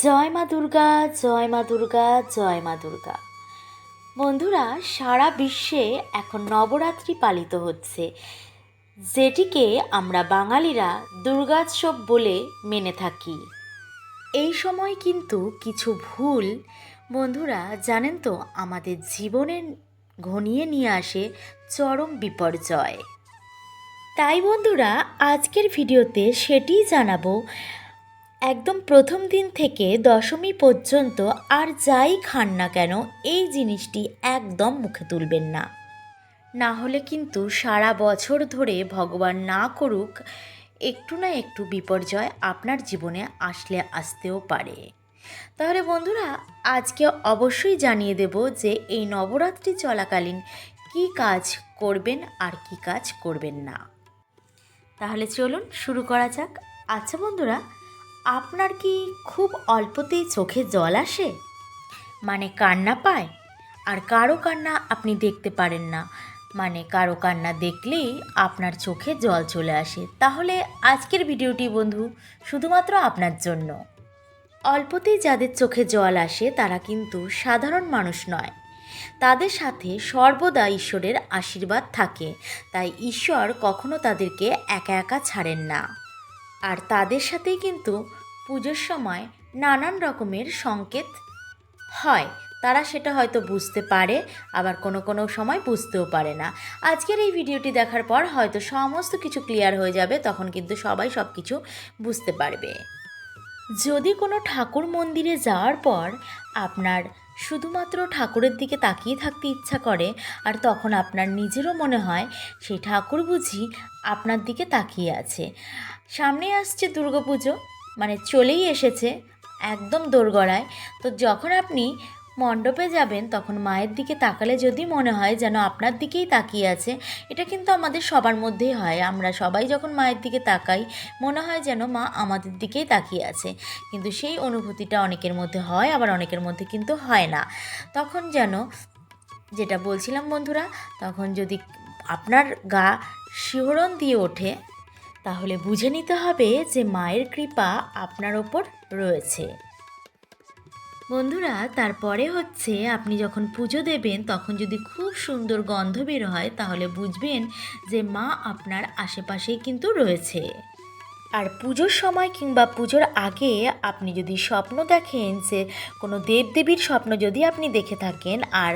জয় মা দুর্গা, জয় মা দুর্গা, জয় মা দুর্গা। বন্ধুরা, সারা বিশ্বে এখন নবরাত্রি পালিত হচ্ছে, যেটিকে আমরা বাঙালিরা দুর্গোৎসব বলে মেনে থাকি। এই সময় কিন্তু কিছু ভুল, বন্ধুরা, জানেন তো, আমাদের জীবনে ঘনিয়ে নিয়ে আসে চরম বিপর্যয়। তাই বন্ধুরা, আজকের ভিডিওতে সেটিই জানাব একদম প্রথম দিন থেকে দশমী পর্যন্ত আর যাই খান না কেন, এই জিনিসটি একদম মুখে তুলবেন না। না হলে কিন্তু সারা বছর ধরে ভগবান না করুক, একটু না একটু বিপর্যয় আপনার জীবনে আসলে আসতেও পারে। তাহলে বন্ধুরা, আজকে অবশ্যই জানিয়ে দেব যে এই নবরাত্রি চলাকালীন কি কাজ করবেন আর কি কাজ করবেন না। তাহলে চলুন শুরু করা যাক। আচ্ছা বন্ধুরা আপনার কি খুব অল্পতেই চোখে জল আসে? মানে কান্না পায়? আর কারও কান্না আপনি দেখতে পারেন না। মানে কারও কান্না দেখলেই আপনার চোখে জল চলে আসে। তাহলে আজকের ভিডিওটি বন্ধু, শুধুমাত্র আপনার জন্য। অল্পতেই যাদের চোখে জল আসে, তারা কিন্তু সাধারণ মানুষ নয়। তাদের সাথে সর্বদা ঈশ্বরের আশীর্বাদ থাকে। তাই ঈশ্বর কখনো তাদেরকে একা একা ছাড়েন না। আর তাদের সাথেই কিন্তু পুজোর সময় নানান রকমের সংকেত হয়। তারা সেটা হয়তো বুঝতে পারে, আবার কোনো কোনো সময় বুঝতেও পারে না। আজকের এই ভিডিওটি দেখার পর হয়তো সমস্ত কিছু ক্লিয়ার হয়ে যাবে, তখন কিন্তু সবাই সব কিছু বুঝতে পারবে। যদি কোনো ঠাকুর মন্দিরে যাওয়ার পর আপনার শুধুমাত্র ঠাকুরের দিকে তাকিয়ে থাকতে ইচ্ছা করে, আর তখন আপনার নিজেরও মনে হয় সেই ঠাকুর বুঝি আপনার দিকে তাকিয়ে আছে। সামনে আসছে দুর্গাপুজো মানে চলেই এসেছে, একদম দোরগড়ায়। তো যখন আপনি মণ্ডপে যাবেন, তখন মায়ের দিকে তাকালে যদি মনে হয় যেন আপনার দিকেই তাকিয়ে আছে, এটা কিন্তু আমাদের সবার মধ্যেই হয়। আমরা সবাই যখন মায়ের দিকে তাকাই, মনে হয় যেন মা আমাদের দিকেই তাকিয়ে আছে। কিন্তু সেই অনুভূতিটা অনেকের মধ্যে হয়, আবার অনেকের মধ্যে কিন্তু হয় না। তখন যেন, যেটা বলছিলাম বন্ধুরা, তখন যদি আপনার গা শিহরণ দিয়ে ওঠে, তাহলে বুঝে নিতে হবে যে মায়ের কৃপা আপনার ওপর রয়েছে। বন্ধুরা, তারপরে হচ্ছে আপনি যখন পুজো দেবেন, তখন যদি খুব সুন্দর গন্ধ বের হয়, তাহলে বুঝবেন যে মা আপনার আশেপাশেই কিন্তু রয়েছে। আর পুজোর সময় কিংবা পুজোর আগে আপনি যদি স্বপ্ন দেখেন যে কোনো দেবদেবীর স্বপ্ন যদি আপনি দেখে থাকেন, আর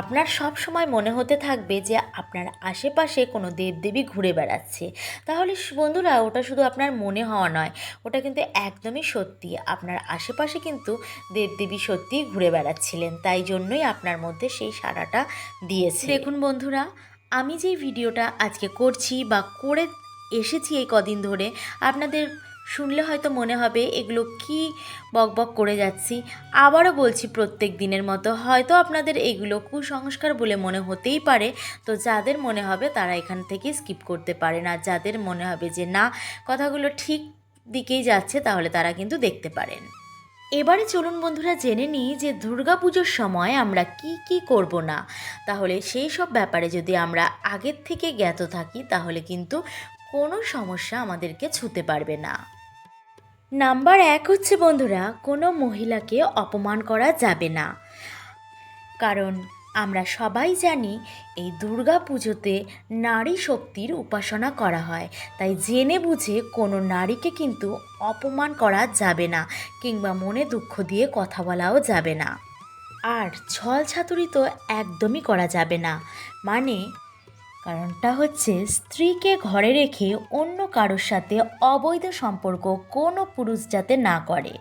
আপনার সব সময় মনে হতে থাকবে যে আপনার আশেপাশে কোনো দেবদেবী ঘুরে বেড়াচ্ছে, তাহলে বন্ধুরা ওটা শুধু আপনার মনে হওয়া নয়, ওটা কিন্তু একদমই সত্যি। আপনার আশেপাশে কিন্তু দেবদেবী সত্যিই ঘুরে বেড়াচ্ছিলেন, তাই জন্যই আপনার মধ্যে সেই সাড়াটা দিয়েছে। দেখুন বন্ধুরা, আমি যে ভিডিওটা আজকে করছি বা করে এসেছি এই কদিন ধরে। আপনাদের শুনলে হয়তো মনে হবে, এগুলো কি বকবক করে যাচ্ছি। আবারও বলছি প্রত্যেক দিনের মতো, হয়তো আপনাদের এগুলো কুসংস্কার বলে মনে হতেই পারে। তো যাদের মনে হবে তারা এখান থেকে স্কিপ করতে পারে না। যাদের মনে হবে যে না, কথাগুলো ঠিক দিকেই যাচ্ছে, তাহলে তারা কিন্তু দেখতে পারেন। এবারে চলুন বন্ধুরা, জেনে নিই যে দুর্গাপুজোর সময় আমরা কি কি করব না। তাহলে সেই সব ব্যাপারে যদি আমরা আগের থেকে জ্ঞাত থাকি, তাহলে কিন্তু কোনো সমস্যা আমাদেরকে ছুতে পারবে না। নাম্বার এক হচ্ছে, বন্ধুরা, কোনো মহিলাকে অপমান করা যাবে না। কারণ আমরা সবাই জানি, এই দুর্গা পুজোতে নারী শক্তির উপাসনা করা হয়। তাই জেনে বুঝে কোনো নারীকে কিন্তু অপমান করা যাবে না, কিংবা মনে দুঃখ দিয়ে কথা বলাও যাবে না। আর ছল ছাতুরি তো একদমই করা যাবে না। মানে কারণটা হচ্ছে স্ত্রীকে ঘরে রেখে অন্য কারোর সাথে অবৈধ সম্পর্ক কোনো পুরুষ যাতে না করে।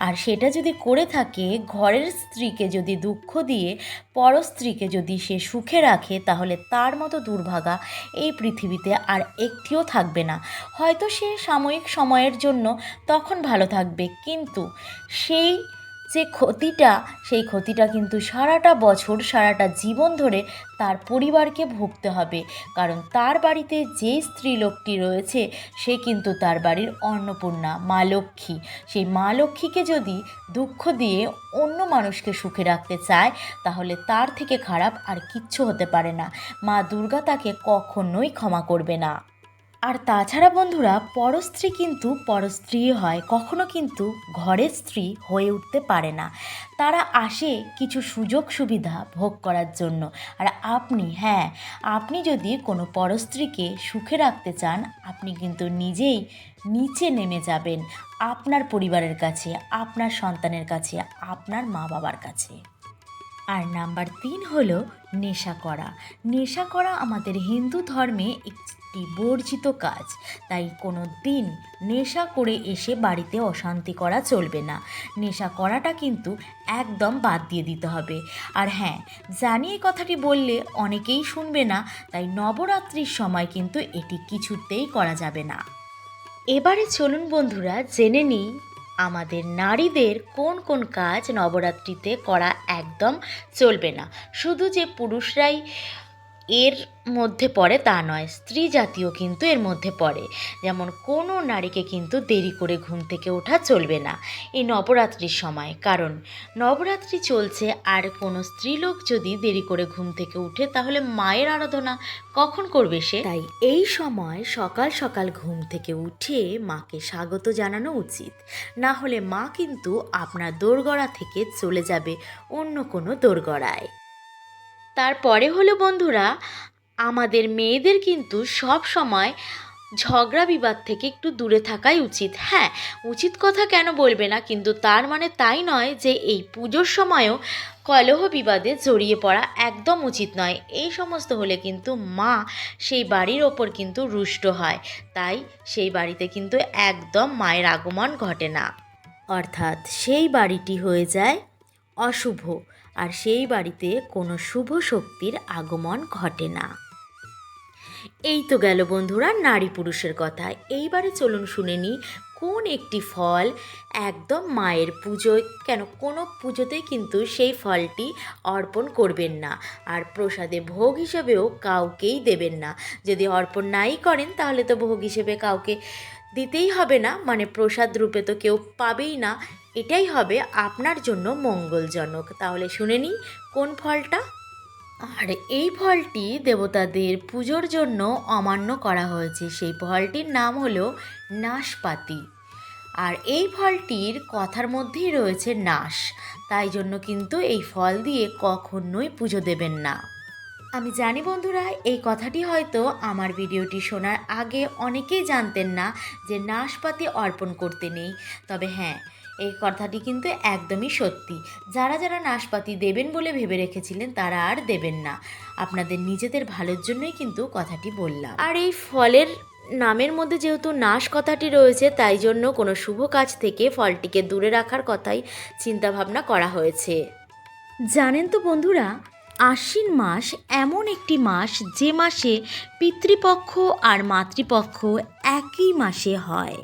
আর সেটা যদি করে থাকে, ঘরের স্ত্রীকে যদি দুঃখ দিয়ে পর স্ত্রীকে যদি সে সুখে রাখে, তাহলে তার মতো দুর্ভাগা এই পৃথিবীতে আর একটিও থাকবে না। হয়তো সে সাময়িক সময়ের জন্য তখন ভালো থাকবে, কিন্তু সেই যে ক্ষতিটা, সেই ক্ষতিটা কিন্তু সারাটা বছর, সারাটা জীবন ধরে তার পরিবারকে ভুগতে হবে। কারণ তার বাড়িতে যে স্ত্রী লোকটি রয়েছে, সে কিন্তু তার বাড়ির অন্নপূর্ণা, মা লক্ষ্মী। সেই মা লক্ষ্মীকে যদি দুঃখ দিয়ে অন্য মানুষকে সুখে রাখতে চায়, তাহলে তার থেকে খারাপ আর কিচ্ছু হতে পারে না। মা দুর্গা তাকে কখনোই ক্ষমা করবে না। আর তাছাড়া বন্ধুরা পরস্ত্রী কিন্তু পরস্ত্রী হয়, কখনো কিন্তু ঘরের স্ত্রী হয়ে উঠতে পারে না। তারা আসে কিছু সুযোগ সুবিধা ভোগ করার জন্য। আর আপনি হ্যাঁ আপনি যদি কোনো পরস্ত্রীকে সুখে রাখতে চান, আপনি কিন্তু নিজেই নিচে নেমে যাবেন আপনার পরিবারের কাছে, আপনার সন্তানের কাছে, আপনার মা বাবার কাছে। আর নাম্বার তিন হলো নেশা করা। নেশা করা আমাদের হিন্দু ধর্মে একটি বর্জিত কাজ। তাই কোনো দিন নেশা করে এসে বাড়িতে অশান্তি করা চলবে না। নেশা করাটা কিন্তু একদম বাদ দিয়ে দিতে হবে। আর হ্যাঁ জানি এই কথাটি বললে অনেকেই শুনবে না, তাই নবরাত্রির সময় কিন্তু এটি কিছুতেই করা যাবে না। এবারে চলুন বন্ধুরা, জেনে নিই আমাদের নারীদের কোন কোন কাজ নবরাত্রিতে করা একদম চলবে না। শুধু যে পুরুষরাই এর মধ্যে পড়ে তা নয়, স্ত্রী জাতীয় কিন্তু এর মধ্যে পড়ে। যেমন, কোনো নারীকে কিন্তু দেরি করে ঘুম থেকে ওঠা চলবে না এই নবরাত্রির সময়। কারণ, নবরাত্রি চলছে আর কোনো স্ত্রীলোক যদি দেরি করে ঘুম থেকে উঠে, তাহলে মায়ের আরাধনা কখন করবে সে? তাই এই সময় সকাল সকাল ঘুম থেকে উঠে মাকে স্বাগত জানানো উচিত। না হলে মা কিন্তু আপনার দোরগড়া থেকে চলে যাবে অন্য কোনো দোরগড়ায়। তারপরে হলো বন্ধুরা, আমাদের মেয়েদের কিন্তু সব সময় ঝগড়া বিবাদ থেকে একটু দূরে থাকাই উচিত। হ্যাঁ উচিত কথা কেন বলবে না, কিন্তু তার মানে তাই নয় যে এই পুজোর সময়ও কলহ বিবাদে জড়িয়ে পড়া একদম উচিত নয়। এই সমস্ত হলে কিন্তু মা সেই বাড়ির ওপর কিন্তু রুষ্ট হয়। তাই সেই বাড়িতে কিন্তু একদম মায়ের আগমন ঘটে না। অর্থাৎ সেই বাড়িটি হয়ে যায় অশুভ। আর সেই বাড়িতে কোনো শুভ শক্তির আগমন ঘটে না। এই তো গেল বন্ধুরা, নারী পুরুষের কথা। এইবারে চলুন শুনে নিই, কোন একটি ফল একদম মায়ের পুজোয়, কেন কোনো পুজোতেই কিন্তু সেই ফলটি অর্পণ করবেন না। আর প্রসাদে ভোগ হিসেবেও কাউকেই দেবেন না। যদি অর্পণ নাই করেন, তাহলে তো ভোগ হিসেবে কাউকে দিতেই হবে না মানে প্রসাদ রূপে তো কেউ পাবেই না। এটাই হবে আপনার জন্য মঙ্গলজনক। তাহলে শুনে নিই, কোন ফলটা? আর এই ফলটি দেবতাদের পুজোর জন্য অমান্য করা হয়েছে। সেই ফলটির নাম হলো নাশপাতি। আর এই ফলটির কথার মধ্যেই রয়েছে নাশ। তাই জন্য কিন্তু এই ফল দিয়ে কখনোই পুজো দেবেন না। আমি জানি বন্ধুরা, এই কথাটি হয়তো আমার ভিডিওটি শোনার আগে অনেকেই জানতেন না যে নাশপাতি অর্পণ করতে নেই। তবে হ্যাঁ এই কথাটি কিন্তু একদমই সত্যি। যারা যারা নাশপাতি দেবেন বলে ভেবে রেখেছিলেন, তারা আর দেবেন না। আপনাদের নিজেদের ভালোর জন্যই কিন্তু কথাটি বললাম। আর এই ফলের নামের মধ্যে যেহেতু নাশ কথাটি রয়েছে, তাই জন্য কোনো শুভ কাজ থেকে ফলটিকে দূরে রাখার কথাই চিন্তাভাবনা করা হয়েছে। জানেন তো বন্ধুরা আশ্বিন মাস এমন একটি মাস যে মাসে পিতৃপক্ষ আর মাতৃপক্ষ একই মাসে হয়।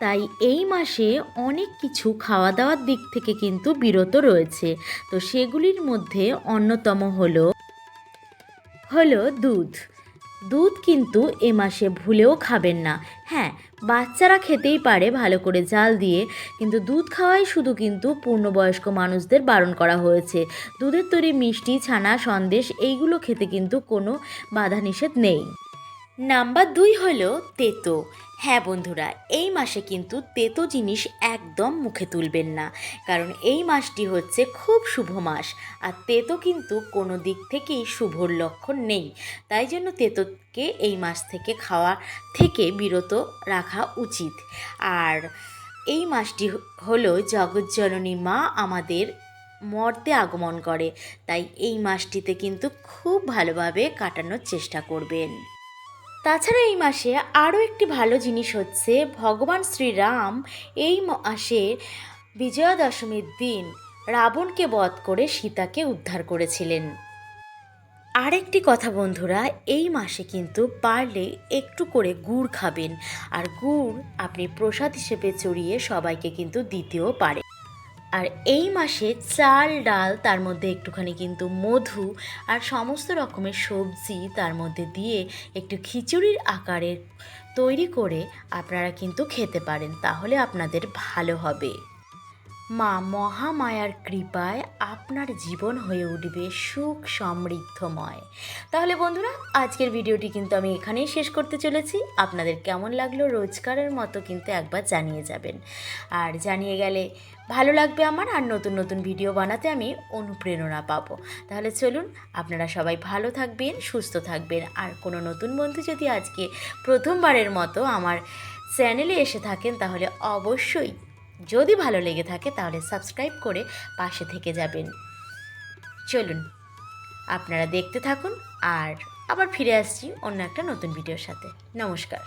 তাই এই মাসে অনেক কিছু খাওয়া দাওয়ার দিক থেকে কিন্তু বিরত রয়েছে। তো সেগুলির মধ্যে অন্যতম হলো হলো দুধ। দুধ কিন্তু এ মাসে ভুলেও খাবেন না। হ্যাঁ বাচ্চারা খেতেই পারে ভালো করে জাল দিয়ে, কিন্তু দুধ খাওয়াই শুধু কিন্তু পূর্ণবয়স্ক মানুষদের বারণ করা হয়েছে। দুধের তৈরি মিষ্টি, ছানা, সন্দেশ, এইগুলো খেতে কিন্তু কোনো বাধা নিষেধ নেই। নাম্বার দুই হলো তেতো। হ্যাঁ বন্ধুরা, এই মাসে কিন্তু তেতো জিনিস একদম মুখে তুলবেন না, কারণ এই মাসটি হচ্ছে খুব শুভ মাস, আর তেতো কিন্তু কোনো দিক থেকেই শুভর লক্ষণ নেই। তাই জন্য তেতোকে এই মাস থেকে খাওয়া থেকে বিরত রাখা উচিত। আর এই মাসটি হলো জগজ্জননী মা আমাদের মর্তে আগমন করে, তাই এই মাসটিতে কিন্তু খুব ভালোভাবে কাটানোর চেষ্টা করবেন। তাছাড়া এই মাসে আরও একটি ভালো জিনিস হচ্ছে ভগবান শ্রীরাম এই মাসে বিজয়া দশমীর দিন রাবণকে বধ করে সীতাকে উদ্ধার করেছিলেন। আরেকটি কথা বন্ধুরা, এই মাসে কিন্তু পারলে একটু করে গুড় খাবেন। আর গুড় আপনি প্রসাদ হিসেবে চড়িয়ে সবাইকে কিন্তু দিতেও পারে আর এই মাসে চাল, ডাল, তার মধ্যে একটুখানি কিন্তু মধু আর সমস্ত রকমের সবজি তার মধ্যে দিয়ে একটু খিচুড়ির আকারের তৈরি করে আপনারা কিন্তু খেতে পারেন। তাহলে আপনাদের ভালো হবে। মা মহামায়ার কৃপায় আপনার জীবন হয়ে উঠবে সুখ সমৃদ্ধময়। তাহলে বন্ধুরা, আজকের ভিডিওটি কিন্তু আমি এখানেই শেষ করতে চলেছি। আপনাদের কেমন লাগল রোজকারের মতো কিন্তু একবার জানিয়ে যাবেন। আর জানিয়ে গেলে ভালো লাগবে আমার, আর নতুন নতুন ভিডিও বানাতে আমি অনুপ্রেরণা পাবো। তাহলে চলুন, আপনারা সবাই ভালো থাকবেন, সুস্থ থাকবেন। আর কোনো নতুন বন্ধু যদি আজকে প্রথমবারের মতো আমার চ্যানেলে এসে থাকেন, তাহলে অবশ্যই যদি ভালো লেগে থাকে তাহলে সাবস্ক্রাইব করে পাশে থেকে যাবেন। চলুন, আপনারা দেখতে থাকুন আর আবার ফিরে আসছি অন্য একটা নতুন ভিডিওর সাথে। নমস্কার।